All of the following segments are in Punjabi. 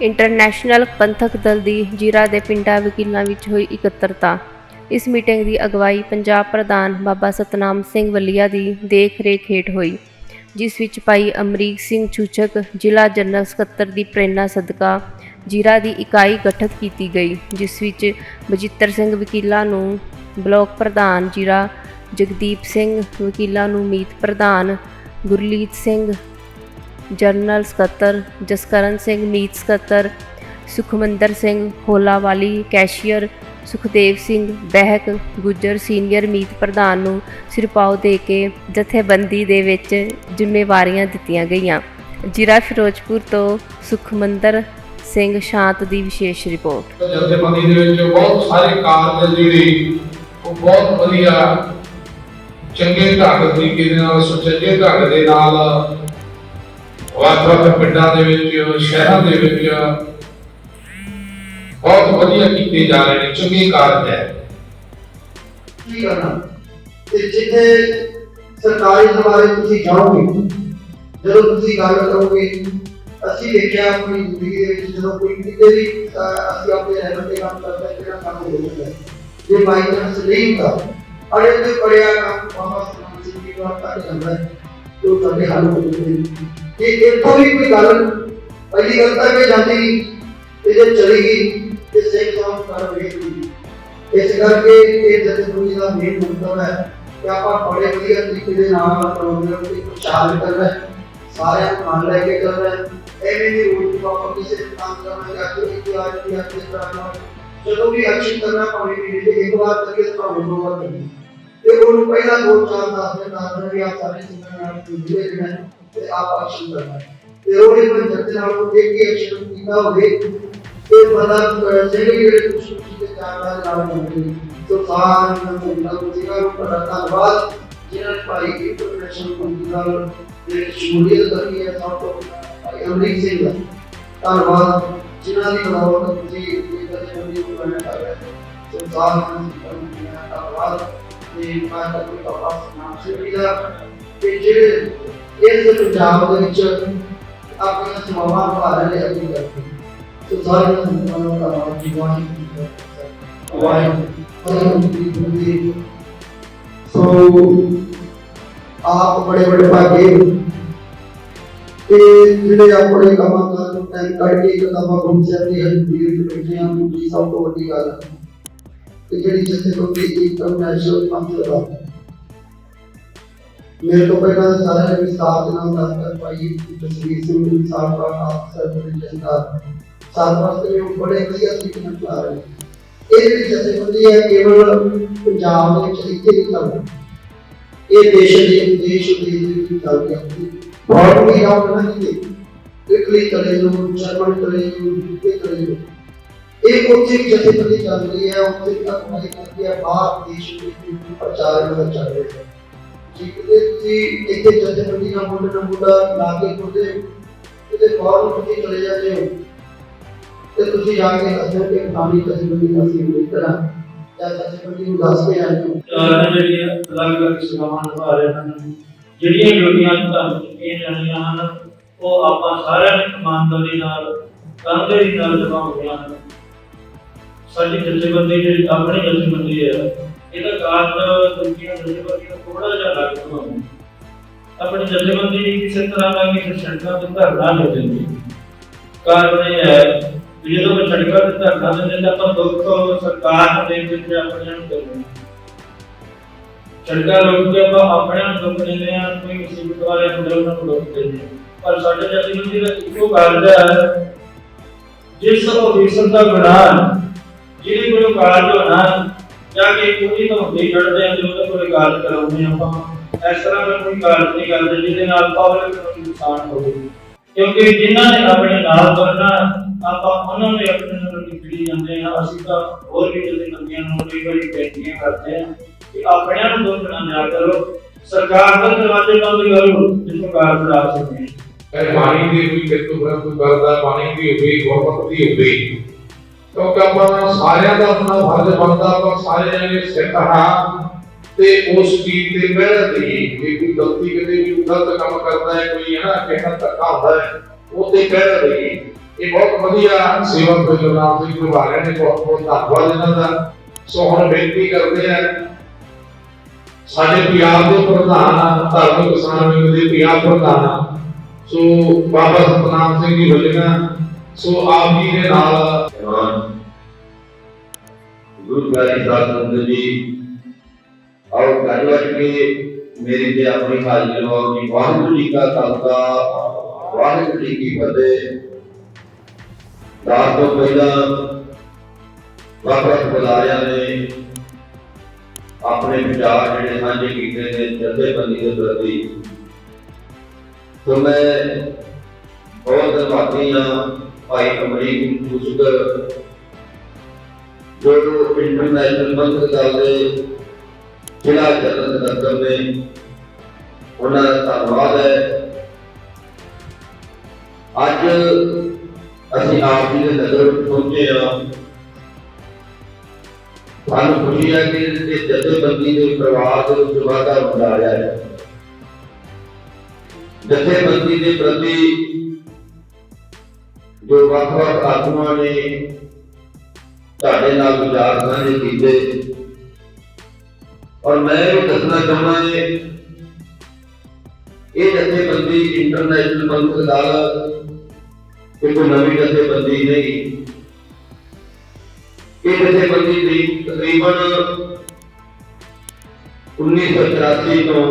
ਇੰਟਰਨੈਸ਼ਨਲ ਪੰਥਕ ਦਲ ਦੀ ਜੀਰਾ ਦੇ ਪਿੰਡਾਂ ਵਕੀਲਾਂ ਵਿੱਚ ਹੋਈ ਇਕੱਤਰਤਾ। ਇਸ ਮੀਟਿੰਗ ਦੀ ਅਗਵਾਈ ਪੰਜਾਬ ਪ੍ਰਧਾਨ ਬਾਬਾ ਸਤਨਾਮ ਸਿੰਘ ਵੱਲੀਆ ਦੀ ਦੇਖ ਰੇਖ ਹੇਠ ਹੋਈ, ਜਿਸ ਵਿੱਚ ਭਾਈ ਅਮਰੀਕ ਸਿੰਘ ਚੂਚਕ ਜ਼ਿਲ੍ਹਾ ਜਨਰਲ ਸਕੱਤਰ ਦੀ ਪ੍ਰੇਰਣਾ ਸਦਕਾ ਜੀਰਾ ਦੀ ਇਕਾਈ ਗਠਿਤ ਕੀਤੀ ਗਈ, ਜਿਸ ਵਿੱਚ ਬਜਿੱਤਰ ਸਿੰਘ ਵਕੀਲਾਂ ਨੂੰ ਬਲਾਕ ਪ੍ਰਧਾਨ ਜੀਰਾ, ਜਗਦੀਪ ਸਿੰਘ ਵਕੀਲਾਂ ਨੂੰ ਮੀਤ ਪ੍ਰਧਾਨ, ਗੁਰਲੀਤ ਸਿੰਘ ਜਨਰਲ ਸਕੱਤਰ ਜਸਕਰਨ ਸਿੰਘ, ਮੀਤ ਸਕੱਤਰ, ਸੁਖਮੰਦਰ ਸਿੰਘ ਹੋਲਾਵਾਲੀ, ਕੈਸ਼ੀਅਰ ਸੁਖਦੇਵ ਸਿੰਘ ਬਹਿਕ, ਗੁੱਜਰ ਸੀਨੀਅਰ ਮੀਤ ਪ੍ਰਧਾਨ ਨੂੰ ਸਿਰਪਾਓ ਦੇ ਕੇ ਜਥੇਬੰਦੀ ਦੇ ਵਿੱਚ ਜ਼ਿੰਮੇਵਾਰੀਆਂ ਦਿੱਤੀਆਂ ਗਈਆਂ। ਜ਼ਿਲ੍ਹਾ ਫਿਰੋਜ਼ਪੁਰ ਤੋਂ ਸੁਖਮੰਦਰ ਸਿੰਘ ਸ਼ਾਂਤ ਦੀ ਵਿਸ਼ੇਸ਼ ਰਿਪੋਰਟ। ਜਥੇਬੰਦੀ ਦੇ ਵਿੱਚ ਬਹੁਤ ਸਾਰੇ ਕਾਰਜ ਜਿਹੜੇ ਉਹ ਬਹੁਤ ਵਧੀਆ ਚੰਗੇ ਢੰਗ ਤਰੀਕੇ ਦੇ ਨਾਲ ਸੁਚੱਜੇ ਢੰਗ ਦੇ ਨਾਲ ਵੱਖ-ਵੱਖ ਪਿੰਡਾਂ ਦੇ ਵਿੱਚ, ਸ਼ਹਿਰਾਂ ਦੇ ਵਿੱਚ ਬਹੁਤ ਵਧੀਆ ਕੀਤੇ ਜਾ ਰਹੇ ਨੇ, ਚੰਗੇ ਕਾਰਜ ਹੈ। ਕੀ ਕਰਨਾ ਤੇ ਜਿੱਥੇ ਸਰਕਾਰੀ ਦਰਬਾਰੇ ਤੁਸੀਂ ਜਾਓਗੇ, ਜਦੋਂ ਤੁਸੀਂ ਗੱਲ ਕਰੋਗੇ, ਅਸੀਂ ਦੇਖਿਆ ਆਪਣੀ ਜ਼ਿੰਦਗੀ ਦੇ ਵਿੱਚ ਜਦੋਂ ਕੋਈ ਕਿਤੇ ਵੀ ਅਸੀਂ ਆਪਣੇ ਰਹਿਣ ਦੇ ਕੰਮ ਕਰਦੇ ਹਾਂ ਕਿਹੜਾ ਹੋ ਜਾਂਦਾ। ਜੇ ਬਾਈ ਚਾਂਸ ਨਹੀਂ ਹੁੰਦਾ ਅੜੇ ਤੇ ਪੜਿਆ ਕੰਮ, ਬਾਬਾ ਸਲਾਮ ਦਾ ਤੱਕ ਜਾਂਦਾ ਹੈ। ਤੇ ਉਹ ਸਾਡੇ ਹੱਲ ਹੋ ਜਾਂਦੇ ਨੇ ਇਹ ਇੱਥੋਂ ਵੀ ਕੋਈ ਗੱਲ ਪਹਿਲੀ ਗੱਲ ਤਾਂ ਇਹ ਜਾਂਦੀ ਨਹੀਂ ਤੇ ਜੇ ਚਲੀ ਗਈ ਤੇ ਸਿੰਘ ਸਾਹਿਬ ਕਰ ਵੇਖੀ ਇਸ ਕਰਕੇ ਇਹ ਜਥੇਬੰਦੀ ਦਾ ਮੇਨ ਮੰਤਵ ਹੈ ਕਿ ਆਪਾਂ ਬੜੇ ਵਧੀਆ ਤਰੀਕੇ ਦੇ ਨਾਲ ਪ੍ਰੋਗਰਾਮ ਦੀ ਪ੍ਰਚਾਰ ਕਰਨਾ ਹੈ ਸਾਰਿਆਂ ਨੂੰ ਨਾਲ ਲੈ ਕੇ ਚੱਲਣਾ ਹੈ ਐਵੇਂ ਨਹੀਂ ਰੋਜ਼ ਨੂੰ ਆਪਾਂ ਕਿਸੇ ਦੇ ਕੰਮ ਕਰਨਾ ਜਾਂ ਕੋਈ ਇੱਕ ਵਾਰ ਜਾਂ ਕਿਸ ਤਰ੍ਹਾਂ ਨਾਲ ਜਦੋਂ ਵੀ ਐਕਸ਼ਨ ਕਰਨਾ ਭਾਵੇਂ ਵੀ ਜੇ ਇੱਕ ਵਾਰ ਕਰੀਏ ਤਾਂ ਭਾਵੇਂ ਦੋ ਵਾਰ ਕਰੀਏ ਤੇ ਉਹਨੂੰ ਪਹਿਲਾਂ ਦੋ ਚਾਰ ਦਸ ਦਿਨ ਦੱਸ ਵੀ ਆਪ ਸਾਰੇ ਸਿੱਖਣ ਨਾਲ ਜੁੜੇ ਰਹਿਣਾ ਹੈ ਤੇ ਆਪ ਐਕਸ਼ਨ ਕਰਨਾ ਹੈ ਤੇ ਉਹ ਇੱਕ ਜੱਤੇ ਨਾਲ ਉਹ ਦੇਖ ਕੇ ਐਕਸ਼ਨ ਕੀਤਾ ਹੋਵੇ ਤੇ ਬੰਦਾ ਜਿਹੜੇ ਜਿਹੜੇ ਕੁਝ ਕੁਝ ਦੇ ਚਾਹਦਾ ਨਾਲ ਹੁੰਦੇ ਸੋ ਸਾਰਿਆਂ ਨੂੰ ਨਾਲ ਜਿਹੜਾ ਨੂੰ ਬੜਾ ਧੰਨਵਾਦ ਜਿਨ੍ਹਾਂ ਨੇ ਭਾਈ ਇੰਟਰਨੈਸ਼ਨਲ ਕੰਪਨੀ ਨਾਲ ਦੇ ਸ਼ਮੂਲੀਅਤ ਕਰੀ ਹੈ ਸਭ ਤੋਂ ਭਾਈ ਅਮਰੀਕ ਸਿੰਘ ਦਾ ਧੰਨਵਾਦ ਜਿਨ੍ਹਾਂ ਦੀ ਬਦੌਲਤ ਤੁਸੀਂ ਇਹ ਜਥੇਬੰਦੀ ਨੂੰ ਬਣਾਇਆ ਕਰ ਰਹੇ ਹੋ ਸੋ ਸਾਰਿਆਂ ਨੂੰ ਧੰਨਵਾਦ ਤੇ ਮੈਂ ਤਾਂ ਕੋਈ ਨਾਮ ਸਿੰਘ ਦਾ ਤੇ ਜਿਹੜੇ ਇਸ ਪੰਜਾਬ ਦੇ ਵਿੱਚ ਆਪਣੀਆਂ ਸੇਵਾਵਾਂ ਨਿਭਾ ਰਹੇ ਅੱਗੇ ਕਰਦੇ ਸੋ ਸਾਰਿਆਂ ਨੂੰ ਧੰਨਵਾਦ ਜੀ ਵਾਹਿਗੁਰੂ ਵਾਹਿਗੁਰੂ ਸੋ ਆਪ ਬੜੇ ਬੜੇ ਭਾਗੇ। ਤੇ ਜਿਹੜੇ ਆਪਣੇ ਕੰਮਾਂ ਕਾਰ ਨੂੰ ਟਾਈਮ ਕੱਢ ਕੇ ਕਿਤਾਬਾਂ ਗੁੰਮ ਜਾਂਦੇ ਹਨ ਵੀਰ ਬੈਠੇ ਹਨ ਸਭ ਤੋਂ ਵੱਡੀ ਗੱਲ ਹੈ ਕਿ ਜਿਹੜੀ ਜਿੱਥੇ ਤੋਂ ਵੀ ਇੱਕ ਨੈਸ਼ਨਲ ਮੰਤਰ ਦਾ ਮੇਰੇ ਤੋਂ ਪਹਿਲਾਂ ਸਾਰਿਆਂ ਨੇ ਵਿਸਤਾਰ ਦੇ ਨਾਲ ਦੱਸ ਕਰ ਪਾਈ ਤਸਵੀਰ ਸਿੰਘ ਦੀ ਸਾਫਾ ਅਫਸਰ ਦੇ ਜਨਤਾ ਸਾਥ ਵਾਸਤੇ ਵੀ ਉਹ ਬੜੇ ਵਧੀਆ ਤਰੀਕੇ ਨਾਲ ਚਲਾ ਰਹੇ ਨੇ ਇਹ ਜਿਹੜੀ ਜਥੇਬੰਦੀ ਹੈ ਕੇਵਲ ਪੰਜਾਬ ਦੇ ਵਿੱਚ ਇੱਥੇ ਨਹੀਂ ਚੱਲਦੀ ਇਹ ਦੇਸ਼ ਦੇ ਦੇਸ਼ ਦੇ ਵਿੱਚ ਚੱਲਦੀ ਹੈ ਬਹੁਤ ਵੀ ਆਉਟ ਨਹੀਂ ਦੇ ਇਟਲੀ ਚਲੇ ਜਾਓ ਜਰਮਨ ਚਲੇ ਜਾਓ ਯੂਕੇ ਚਲੇ ਜਾਓ ਇਹ ਉੱਥੇ ਵੀ ਜਥੇਬੰਦੀ ਚੱਲ ਰਹੀ ਹੈ, ਉੱਥੇ ਵੀ ਅਗਵਾਈ ਕਰਦੀ ਹੈ ਬਾਹਰ ਦੇਸ਼ ਦੇ ਵਿੱਚ ਪ੍ਰਚਾਰ ਵਿੱਚ ਚੱਲ ਰਿਹਾ ਹੈ। ਜੀ ਕਿਤੇ ਤੁਸੀਂ ਇੱਥੇ ਜਥੇਬੰਦੀ ਨਾਲ ਮੁੰਡੇ ਨਾਲ ਮੁੰਡਾ ਲਾ ਕੇ ਤੁਰਦੇ ਕਿਤੇ ਫੌਰਨ ਤੁਸੀਂ ਚਲੇ ਜਾਂਦੇ ਹੋ, ਤੇ ਤੁਸੀਂ ਜਾ ਕੇ ਅਸਲ ਤੇ ਖਾਲੀ ਜਥੇਬੰਦੀ ਦਾ ਸੀ ਇਸ ਤਰ੍ਹਾਂ ਜਾਂ ਜਥੇਬੰਦੀ ਨੂੰ ਦੱਸ ਕੇ ਆਏ ਹੋ। ਚਾਰ ਜਿਹੜੀਆਂ ਅਲੱਗ ਅਲੱਗ ਸੇਵਾਵਾਂ ਨਿਭਾ ਰਹੇ ਹਨ, ਜਿਹੜੀਆਂ ਡਿਊਟੀਆਂ ਤੁਹਾਨੂੰ ਦਿੱਤੀਆਂ ਜਾਣੀਆਂ ਹਨ, ਉਹ ਆਪਾਂ ਸਾਰਿਆਂ ਨੇ ਇਮਾਨਦਾਰੀ ਨਾਲ, ਤਨਦੇਹੀ ਨਾਲ ਨਿਭਾਉਂਦੇ ਹਨ। ਸਾਡੀ ਜਥੇਬੰਦੀ ਜਿਹੜੀ ਆਪਣੀ ਜਥੇਬੰਦੀ ਹੈ, ਇਹਦਾ ਕਾਰਨ ਦੂਜੀਆਂ ਜਥੇਬੰਦੀਆਂ ਥੋੜਾ ਜਿਹਾ ਅਲੱਗ ਹੋਣਾ ਆਪਣੀ ਜਥੇਬੰਦੀ ਕਿਸੇ ਤਰ੍ਹਾਂ ਦਾ ਕਿਸੇ ਸੜਕਾਂ ਤੇ ਧਰਨਾ ਨਹੀਂ ਦਿੰਦੀ। ਕਾਰਨ ਇਹ ਹੈ ਵੀ ਜਦੋਂ ਕੋਈ ਸੜਕਾਂ ਤੇ ਧਰਨਾ ਦਿੰਦੇ ਤਾਂ ਆਪਾਂ ਦੁੱਖ ਸਰਕਾਰ ਨੂੰ ਦੇ ਦਿੰਦੇ ਆਪਣੇ ਨੂੰ ਦਿੰਦੇ ਸੜਕਾਂ ਰੋਕ ਕੇ ਆਪਾਂ ਆਪਣੇ ਨੂੰ ਦੁੱਖ ਦਿੰਦੇ ਹਾਂ, ਕੋਈ ਮੁਸੀਬਤ ਵਾਲੇ ਹੁੰਦੇ ਉਹਨਾਂ ਨੂੰ ਦੁੱਖ ਦਿੰਦੇ ਪਰ ਸਾਡੇ ਜਥੇਬੰਦੀ ਦਾ ਇੱਕੋ ਕਾਰਜ ਹੈ, ਜਿਸ ਅਫੀਸਰ ਦਾ ਗੁਨਾਹ ਜਿਹਦੇ ਕੋਲ ਕਾਰਜ ਹੋਣਾ, ਜਾਂ ਕਿ ਕੋਈ ਤਾਂ ਹੁੰਦੇ ਹੀ ਖੜਦੇ ਆ ਜਦੋਂ ਉਹਦੇ ਕੋਲ ਕਾਰਜ ਕਰਾਉਂਦੇ ਹਾਂ ਆਪਾਂ। ਇਸ ਤਰ੍ਹਾਂ ਦਾ ਕੋਈ ਕਾਰਜ ਨਹੀਂ ਕਰਦੇ, ਜਿਹਦੇ ਨਾਲ ਪਬਲਿਕ ਨੂੰ ਨੁਕਸਾਨ ਹੋਵੇ। ਕਿਉਂਕਿ ਜਿਨ੍ਹਾਂ ਨੇ ਆਪਣੇ ਨਾਲ ਤੁਰਨਾ, ਆਪਾਂ ਉਹਨਾਂ ਦੇ ਆਪਣੇ ਨਾਲ ਨਿਕਲੀ ਜਾਂਦੇ ਹਾਂ ਅਸੀਂ ਤਾਂ ਹੋਰ ਵੀ ਜਲਦੀ ਬੰਦੀਆਂ ਨੂੰ ਕਈ ਵਾਰੀ ਬੇਨਤੀਆਂ ਕਰਦੇ ਹਾਂ ਕਿ ਆਪਣਿਆਂ ਨੂੰ ਦੁੱਖ ਨਾ ਦਿਆ ਕਰੋ। ਸਰਕਾਰ ਦਾ ਦਰਵਾਜ਼ੇ ਬੰਦ ਕਰੋ ਜਿਸ ਸਰਕਾਰ ਚਲਾ ਸਕੇ ਇਹ ਪਾਣੀ ਦੀ ਵੀ ਕਿਤੋਂ ਬੜਾ ਕੋਈ ਗੱਲ ਦਾ ਪਾਣੀ ਦੀ ਹੋਵੇ ਗੁਰਮਤ ਦੀ ਹੋਵੇ। ਕਿਉਂਕਿ ਆਪਾਂ ਸਾਰਿਆਂ ਦਾ ਆਪਣਾ ਫਰਜ਼ ਬਣਦਾ, ਆਪਾਂ ਸਾਰੇ ਜਣੇ ਸਿੱਖ ਹਾਂ ਤੇ ਉਸ ਚੀਜ਼ ਤੇ ਮਿਹਨਤ ਦੀ ਜੇ ਕੋਈ ਗਲਤੀ ਕਿਤੇ ਵੀ ਗਲਤ ਕੰਮ ਕਰਦਾ ਹੈ, ਕੋਈ ਹੈ ਨਾ ਕਿਹੜਾ ਧੱਕਾ ਹੁੰਦਾ ਹੈ, ਉਹ ਤੇ ਮਿਹਨਤ ਦੀ ਇਹ ਬਹੁਤ ਵਧੀਆ ਸੇਵਾ ਪ੍ਰੋਗਰਾਮ ਸਿੰਘ ਨਿਭਾ ਰਹੇ ਨੇ, ਬਹੁਤ ਬਹੁਤ ਧੰਨਵਾਦ ਇਹਨਾਂ ਦਾ। ਸੋ ਹੁਣ ਬੇਨਤੀ ਕਰਦੇ ਆ ਸਾਡੇ ਪੰਜਾਬ ਦੇ ਪ੍ਰਧਾਨ ਧਾਰਮਿਕ ਕਿਸਾਨ ਵਿੰਗ ਦੇ ਪੰਜਾਬ ਪ੍ਰਧਾਨ ਸੋ ਬਾਬਾ ਸਤਨਾਮ ਸਿੰਘ ਜੀ ਵੱਲੋਂ ਸੋ ਆਪ ਜੀ ਦੇ ਨਾਲ ਗੁਰੂ ਗ੍ਰੰਥ ਸਾਹਿਬ ਜੀ, ਆਓ ਗੱਲਬਾਤ ਕੇ ਮੇਰੀ ਤੇ ਆਪਣੀ ਹਾਜ਼ਰੀ ਲਵਾਓ ਜੀ। ਵਾਹਿਗੁਰੂ ਜੀ ਕਾ ਖਾਲਸਾ, ਵਾਹਿਗੁਰੂ ਜੀ ਕੀ ਫਤਿਹ। ਦਾਸ ਤੋਂ ਪਹਿਲਾਂ ਵੱਖ ਵੱਖ ਬੁਲਾਰਿਆਂ ਨੇ ਆਪਣੇ ਵਿਚਾਰ ਜਿਹੜੇ ਸਾਂਝੇ ਕੀਤੇ ਨੇ ਜਥੇਬੰਦੀ ਦੇ ਪ੍ਰਤੀ। ਸੋ ਮੈਂ ਬਹੁਤ ਧੰਨਵਾਦੀ ਹਾਂ ਭਾਈ ਅਮਰੀਕ ਮੁਸਕਰ ਜੋ ਇੰਟਰਨੈਸ਼ਨਲ ਮੰਤਰ ਦਲ ਦੇ ਜ਼ਿਲ੍ਹਾ ਜਨਰਲ ਸਕੱਤਰ ਨੇ ਉਹਨਾਂ ਦਾ ਧੰਨਵਾਦ ਹੈ। ਅੱਜ ਅਸੀਂ ਆਪ ਜੀ ਦੇ ਨਗਰ ਪਹੁੰਚੇ ਹਾਂ। ਸਾਨੂੰ ਖੁਸ਼ੀ ਹੈ ਕਿ ਇਸ ਜਥੇਬੰਦੀ ਦੇ ਪਰਿਵਾਰ ਦੇ ਵਿੱਚ ਵਾਧਾ ਹੁੰਦਾ ਰਿਹਾ ਹੈ। ਜਥੇਬੰਦੀ ਦੇ ਪ੍ਰਤੀ ਜੋ ਵੱਖ-ਵੱਖ ਆਗੂਆਂ ਨੇ ਤੁਹਾਡੇ ਨਾਲ ਵਿਚਾਰ ਸਾਂਝੇ ਕੀਤੇ। ਔਰ ਮੈਂ ਇਹ ਦੱਸਣਾ ਚਾਹੁੰਦਾ ਹਾਂ ਇਹ ਜਥੇਬੰਦੀ ਇੰਟਰਨੈਸ਼ਨਲ ਮੰਤਰ ਦਲ ਇਹ ਨਵੀਂ ਜਥੇਬੰਦੀ ਨਹੀਂ। ਇਹ ਜਥੇਬੰਦੀ ਦੀ ਤਕਰੀਬਨ 1984 ਤੋਂ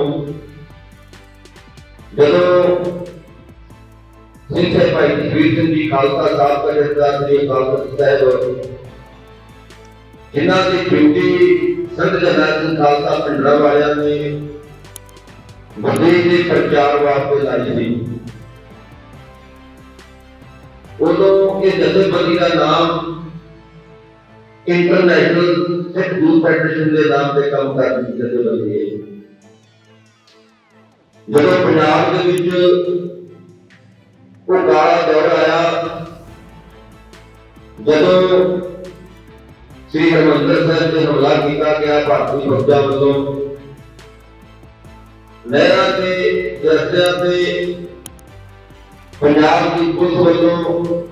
ਜਦੋਂ ਸਿੰਘ ਸਾਹਿਬ ਭਾਈ ਜਗਵੀਰ ਸਿੰਘ ਜੀ ਖਾਲਸਾ ਸਾਹਿਬ ਦਾ ਜਥੇਦਾਰ ਜੀ ਖਾਲਸਾ ਸਾਹਿਬ ਜਿਨ੍ਹਾਂ ਦੀ ਡਿਊਟੀ ਸੰਤ ਜਨਰਲ ਸਿੰਘ ਖਾਲਸਾ ਪਿੰਡਰਾ ਵਾਲਿਆਂ ਨੇ ਬੰਦੇ ਦੇ ਪ੍ਰਚਾਰ ਵਾਸਤੇ ਲਾਈ ਸੀ ਉਦੋਂ ਇਹ ਜਥੇਬੰਦੀ ਦਾ ਨਾਮ ਇੰਟਰਨੈਸ਼ਨਲ ਸਿੱਖ ਯੂਥ ਫੈਡਰੇਸ਼ਨ ਦੇ ਨਾਮ ਤੇ ਕੰਮ ਕਰਦੀ ਸੀ ਜਥੇਬੰਦੀ ਇਹ ਜਦੋਂ ਪੰਜਾਬ ਦੇ ਵਿੱਚ ਉਹ ਕਾਲਾ ਦੌਰ ਆਇਆ। ਜਦੋਂ ਸ੍ਰੀ ਹਰਿਮੰਦਰ ਸਾਹਿਬ ਤੇ ਹਮਲਾ ਕੀਤਾ ਗਿਆ ਭਾਰਤੀ ਫੌਜਾਂ ਵੱਲੋਂ, ਨਹਿਰਾਂ ਤੇ, ਰਸਤਿਆਂ ਤੇ ਪੰਜਾਬ ਦੀ ਪੁਲਿਸ ਵੱਲੋਂ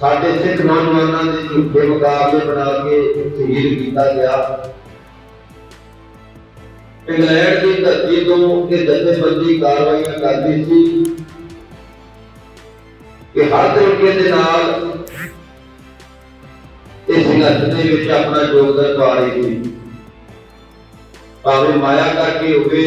ਸਾਡੇ ਸਿੱਖ ਨੌਜਵਾਨਾਂ ਦੇ ਝੂਠੇ ਮੁਕਾਬਲੇ ਬਣਾ ਕੇ ਸ਼ਹੀਦ ਕੀਤਾ ਗਿਆ। ਇੰਗਲੈਂਡ ਦੀ ਧਰਤੀ ਤੋਂ ਇਹ ਜਥੇਬੰਦੀ ਕਾਰਵਾਈਆਂ ਕਰਦੀ ਸੀ। ਕਿ ਹਰ ਤਰੀਕੇ ਦੇ ਨਾਲ ਇਸ ਸੰਘਰਸ਼ ਦੇ ਵਿੱਚ ਆਪਣਾ ਯੋਗਦਾਨ ਪਾ ਰਹੀ ਸੀ ਭਾਵੇਂ ਮਾਇਆ ਕਰਕੇ ਹੋਵੇ